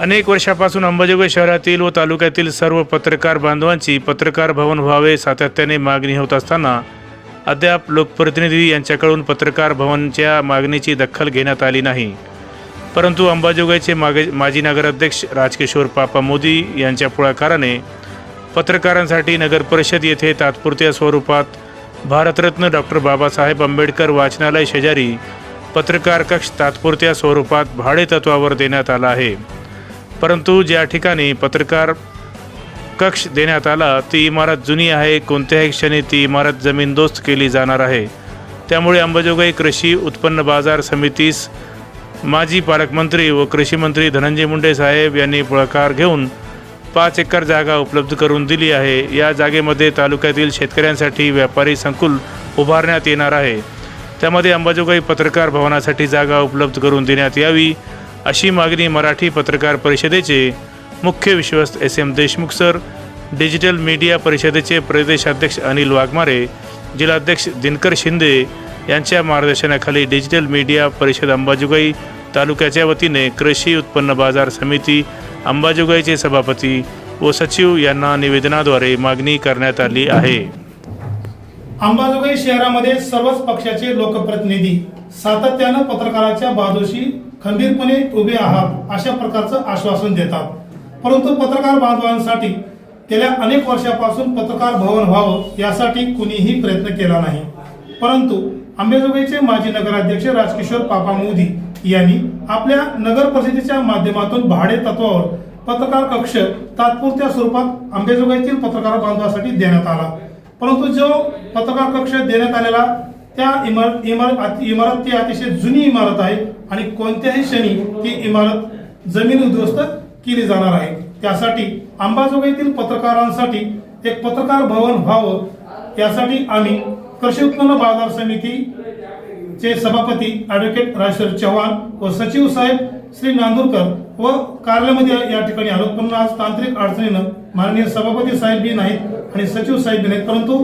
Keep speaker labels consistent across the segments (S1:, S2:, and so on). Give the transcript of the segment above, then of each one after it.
S1: अनेक वर्षापासून अंबाजोगाई शहरातील व तालुक्यातील सर्व पत्रकार बांधवांची पत्रकार भवन व्हावे सातत्याने मागणी होत असताना अद्याप लोकप्रतिनिधी यांच्याकडून पत्रकार भवनच्या मागणीची दखल घेण्यात आली नाही. परंतु अंबाजोगाईचे मागे माजी नगराध्यक्ष राजकिशोर पापा मोदी यांच्या पुढाकाराने पत्रकारांसाठी नगर परिषद येथे तात्पुरत्या स्वरूपात भारतरत्न डॉक्टर बाबासाहेब आंबेडकर वाचनालय शेजारी पत्रकार कक्ष तात्पुरत्या स्वरूपात भाडे तत्वावर देण्यात आला आहे. परंतु ज्या ठिकाणी पत्रकार कक्ष देण्यात आला ती इमारत जुनी आहे कोणत्याही क्षणी ती इमारत जमीनदोस्त केली जाणार आहे. त्यामुळे अंबाजोगाई कृषी उत्पन्न बाजार समितीस माजी पालकमंत्री व कृषी मंत्री धनंजय मुंडे साहेब यांनी पुढाकार घेऊन पाच एकर जागा उपलब्ध करून दिली आहे. या जागेमध्ये तालुक्यातील शेतकऱ्यांसाठी व्यापारी संकुल उभारण्यात येणार आहे. त्यामध्ये अंबाजोगाई पत्रकार भवनासाठी जागा उपलब्ध करून देण्यात यावी. अशी मागणी मराठी पत्रकार परिषदेचे मुख्य विश्वस्त S M Deshmukh sir digital media परिषदेचे प्रदेशाध्यक्ष अनिल वाघमारे जिल्हाध्यक्ष दिनकर शिंदे यांच्या मार्गदर्शनाखाली डिजिटल मीडिया परिषद अंबाजोगाई तालुक्याच्या वतीने कृषी उत्पन्न बाजार समिती अंबाजोगाईचे सभापती व सचिव यांना निवेदनाद्वारे मागणी करण्यात आली आहे.
S2: अंबाजोगाई शहरामध्ये सर्वच पक्षाचे लोकप्रतिनिधी सातत्यानं पत्रकाराच्या बाजूशी खंबीरपणे उभे आहात अशा प्रकारचं आश्वासन देतात. परंतु पत्रकार बांधवांसाठी गेल्या अनेक वर्षापासून पत्रकार भवन व्हावं यासाठी कुणीही प्रयत्न केला नाही. परंतु अंबेजोगाईचे माजी नगराध्यक्ष राजकिशोर पापा मोदी यांनी आपल्या नगर परिषदेच्या माध्यमातून भाडे तत्वावर पत्रकार कक्ष तात्पुरत्या स्वरूपात अंबेजोगाईतील पत्रकार बांधवासाठी देण्यात आला. परंतु जो पत्रकार कक्ष देण्यात आलेला त्या इमारत इमारत इमारत ती अतिशय जुनी इमारत आहे आणि कोणत्याही क्षणी ती इमारत जमीन उद्ध्वस्त केली जाणार आहे. त्यासाठी अंबाजोगाईतील पत्रकारांसाठी एक पत्रकार भवन व्हावं यासाठी आम्ही कृषी उत्पन्न बाजार समिती चे सभापती ऍडव्होकेट राजेश्वर चव्हाण व सचिव साहेब श्री नांदूरकर व कार्यालयामध्ये या ठिकाणी आलो पण आज तांत्रिक अडचणीनं माननीय सभापती साहेब बी नाहीत आणि सचिव साहेब बी नाहीत. परंतु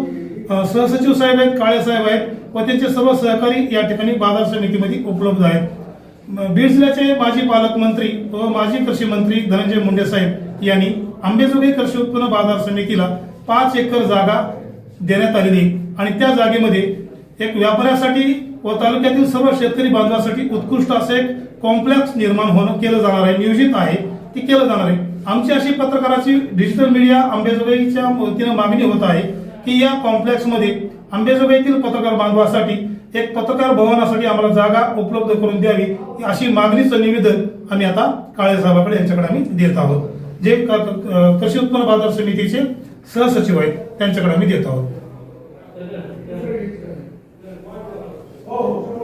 S2: सहसचिव साहेब आहेत काळे साहेब आहेत व त्यांचे सर्व सहकारी या ठिकाणी बाजार समितीमध्ये उपलब्ध आहेत. बीड जिल्ह्याचे माजी पालकमंत्री व माजी कृषी मंत्री धनंजय मुंडे साहेब यांनी आंबेजोगाई कृषी उत्पन्न बाजार समितीला पाच एकर जागा देण्यात आलेली आहे. आणि त्या जागेमध्ये एक व्यापाऱ्यासाठी व तालुक्यातील सर्व शेतकरी बांधवासाठी उत्कृष्ट असे एक कॉम्प्लेक्स निर्माण होणं केलं जाणार आहे नियोजित आहे ते केलं जाणार आहे. आमची अशी पत्रकाराची डिजिटल मीडिया आंबेजोगाईच्या वतीनं मागणी होत आहे की या कॉम्प्लेक्समध्ये आंबेजोगाईतील पत्रकार बांधवासाठी एक पत्रकार भवनासाठी आम्हाला जागा उपलब्ध करून द्यावी अशी मागणीचं निवेदन आम्ही आता काळे साहेबाकडे यांच्याकडे आम्ही देत आहोत. जे कृषी उत्पन्न बाजार समितीचे सहसचिव आहेत त्यांच्याकडे आम्ही देत आहोत. Oh,